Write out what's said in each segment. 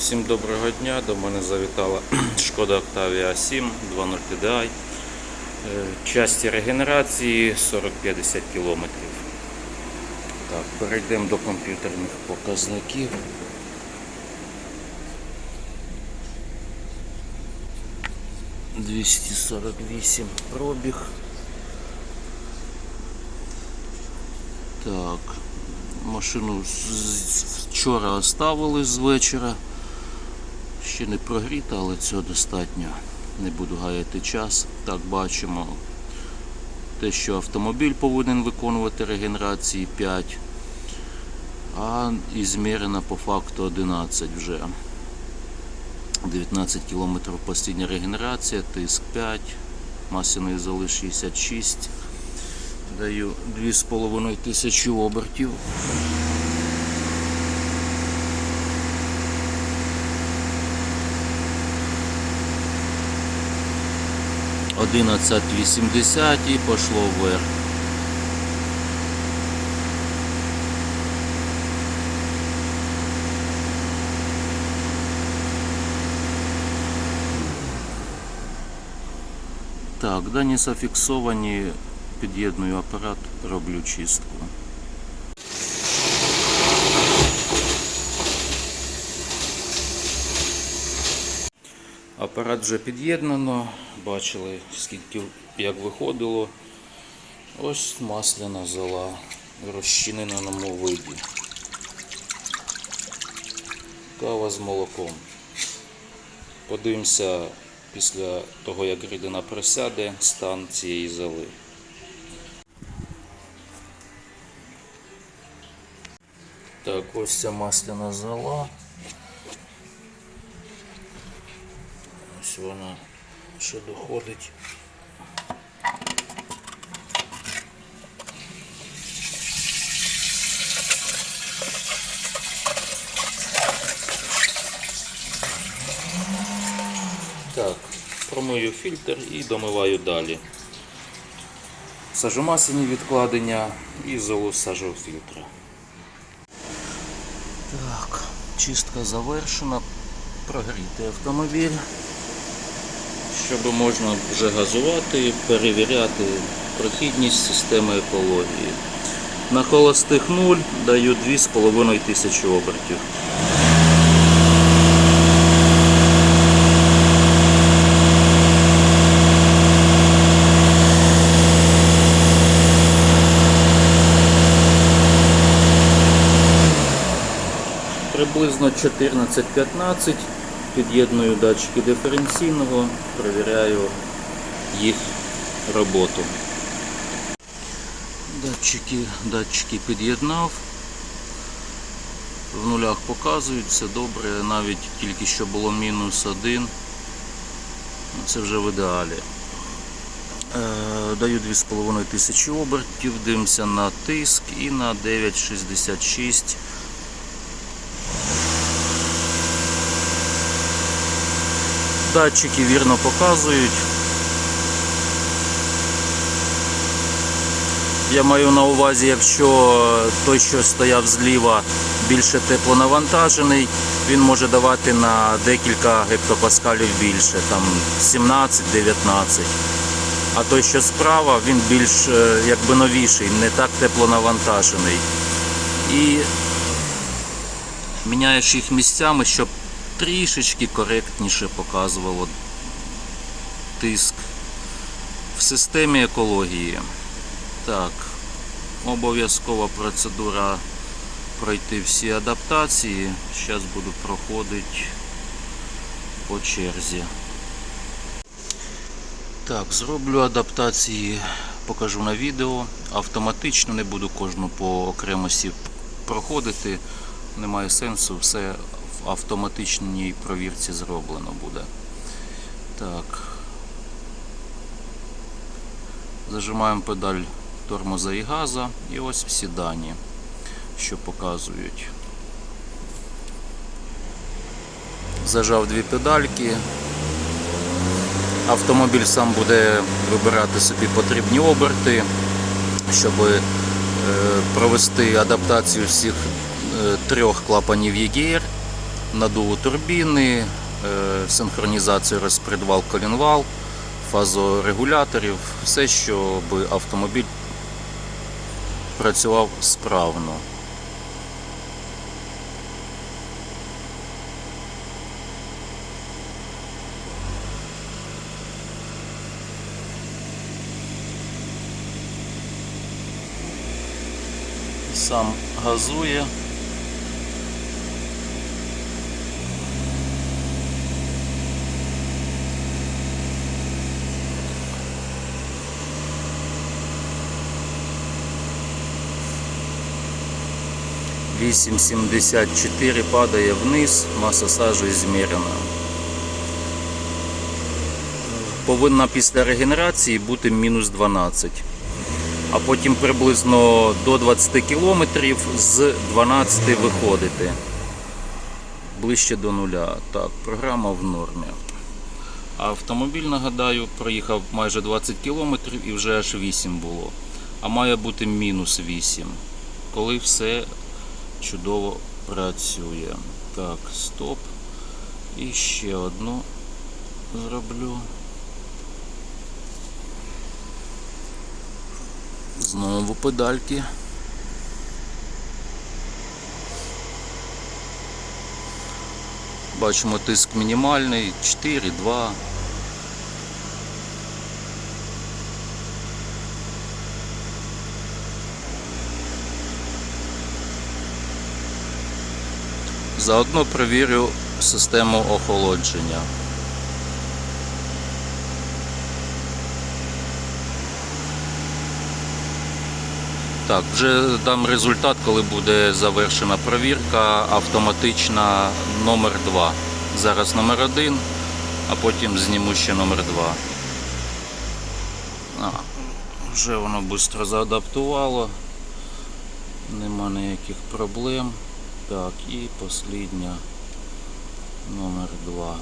Всім доброго дня. До мене завітала Шкода Octavia 7 2.0 TDI. Часті регенерації 40-50 км. Так, перейдемо до комп'ютерних показників. Двісті сорок вісім пробіг. Так, машину вчора оставили з вечора. Ще не прогріта, але цього достатньо. Не буду гаяти час. Так, бачимо те, що автомобіль повинен виконувати регенерації 5, а і змірена по факту 11 вже. 19 км постійна регенерація, тиск 5, масляної золи 66. Даю 2,5 тисячі обертів. Одинадцять вісімдесят і пошло вверх. Так, дані зафіксовані, під'єдную апарат, роблю чистку. Апарат вже під'єднано, бачили скільки як виходило. Ось масляна зола в розчиненому виді. Кава з молоком. Подивимося після того, як рідина присяде, стан цієї золи. Так, ось ця масляна зола. Вона ще доходить. Так, промию фільтр і домиваю далі. Сажу масляні відкладення і золу в. Так, чистка завершена. Прогрітий автомобіль. Щоб можна вже газувати, перевіряти прохідність системи екології. На холостих 0 даю 2,5 тисячі обертів. Приблизно 14-15 під'єдную датчики диференційного, перевіряю їх роботу. Датчики, датчики під'єднав. В нулях показують, все добре, навіть тільки що було мінус один. Це вже в ідеалі. Е, Даю 2,5 тисячі обертів, дивимося на тиск і на 9,66. Датчики вірно показують. Я маю на увазі, якщо той, що стояв зліва, більше теплонавантажений, він може давати на декілька гектопаскалів більше, там 17-19. А той, що справа, він більш е, якби новіший, не так теплонавантажений. І міняєш їх місцями, щоб трішечки коректніше показувало тиск в системі екології. Так, обов'язкова процедура пройти всі адаптації. Зараз буду проходити по черзі. Так, зроблю адаптації, покажу на відео. Автоматично не буду кожну по окремості проходити. Немає сенсу, все автоматичній провірці зроблено буде. Так. Зажимаємо педаль тормоза і газа і ось всі дані, що показують. Зажав дві педальки. Автомобіль сам буде вибирати собі потрібні оберти, щоб е, провести адаптацію всіх е, трьох клапанів EGR надуву турбіни, е, синхронізацію розпредвал колінвал, фазорегуляторів, все, щоб автомобіль працював справно. Сам газує. Вісім сімдесят чотири падає вниз, маса сажі змірена. Повинна після регенерації бути мінус 12 а потім приблизно до 20 кілометрів з 12 виходити. Ближче до нуля. Так, програма в нормі. Автомобіль, нагадаю, проїхав майже 20 кілометрів і вже аж 8 було. А має бути мінус 8. Коли все чудово працює. Так, стоп. І ще одну зроблю. Знову педальки. Бачимо тиск мінімальний 4,2. Заодно перевірю систему охолодження. Так, вже дам результат, коли буде завершена провірка автоматична номер 2. Зараз номер 1, а потім зніму ще номер 2. А, вже воно швидко заадаптувало. Нема ніяких проблем. Так, і послідня номер 2.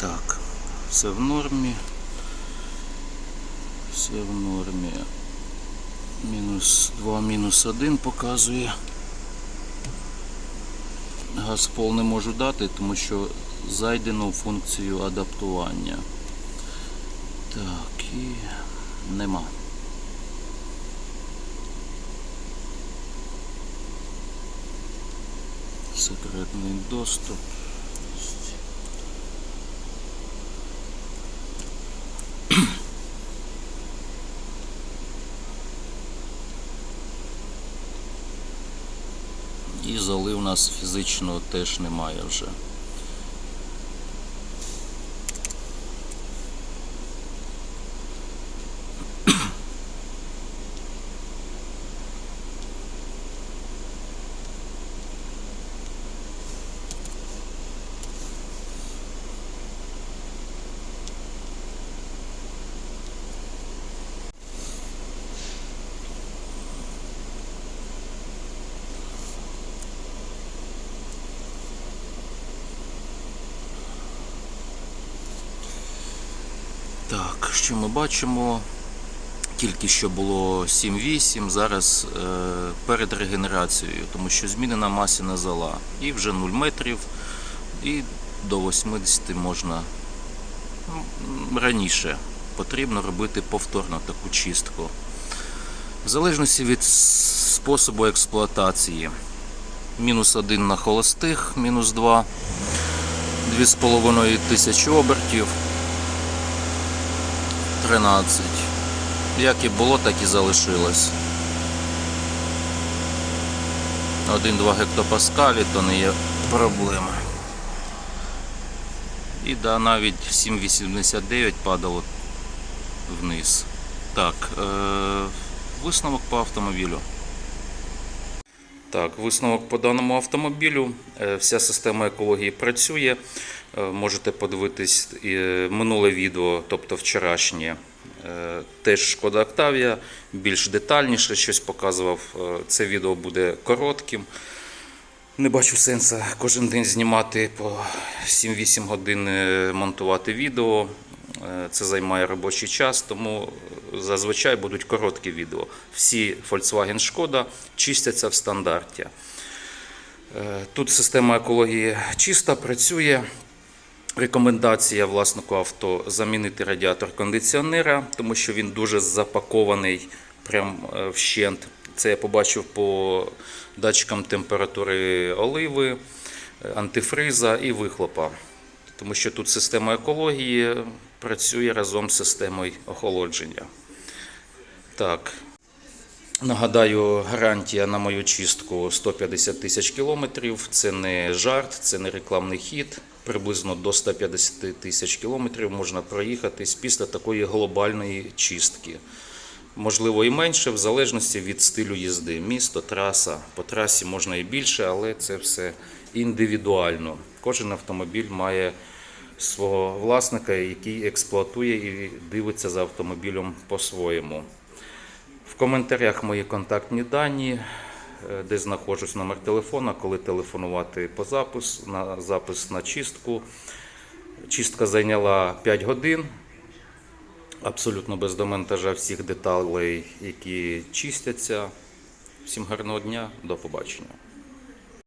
Так, все в нормі. Все в нормі. Мінус 2, мінус 1 показує. Газ пол не можу дати, тому що зайдено в функцію адаптування. Так, і нема. Секретний доступ. Золи у нас фізично теж немає вже. Так, що ми бачимо? Тільки що було 7-8, зараз е, перед регенерацією, тому що змінена масіна зола. І вже 0 метрів, і до 80 можна раніше. Потрібно робити повторно таку чистку. В залежності від способу експлуатації. Мінус 1 на холостих, мінус 2, 2,5 тисячі обертів. 13. Як і було, так і залишилось. 1-2 гектопаскалі то не є проблема. І да, навіть 7,89 падало вниз. Так, е- висновок по автомобілю. Так, висновок по даному автомобілю. Е, Вся система екології працює. Е, Можете подивитись е, минуле відео, тобто вчорашнє, Е, Теж шкода Октавія, більш детальніше щось показував. Це відео буде коротким. Не бачу сенсу кожен день знімати по 7-8 годин монтувати відео. Це займає робочий час, тому зазвичай будуть короткі відео. Всі Volkswagen Шкода чистяться в стандарті. Тут система екології чиста, працює. Рекомендація власнику авто замінити радіатор кондиціонера, тому що він дуже запакований прям е, вщент. Це я побачив по датчикам температури оливи, е, антифриза і вихлопа. Тому що тут система екології працює разом з системою охолодження. Так, Нагадаю, гарантія на мою чистку 150 тисяч кілометрів. Це не жарт, це не рекламний хід. Приблизно до 150 тисяч кілометрів можна проїхатись після такої глобальної чистки. Можливо, і менше, в залежності від стилю їзди. Місто, траса. По трасі можна і більше, але це все індивідуально. Кожен автомобіль має свого власника, який експлуатує і дивиться за автомобілем по-своєму. В коментарях мої контактні дані, де знаходжусь номер телефона, коли телефонувати по запис, на запис на чистку. Чистка зайняла 5 годин. Абсолютно без демонтажа всіх деталей, які чистяться. Всім гарного дня, до побачення.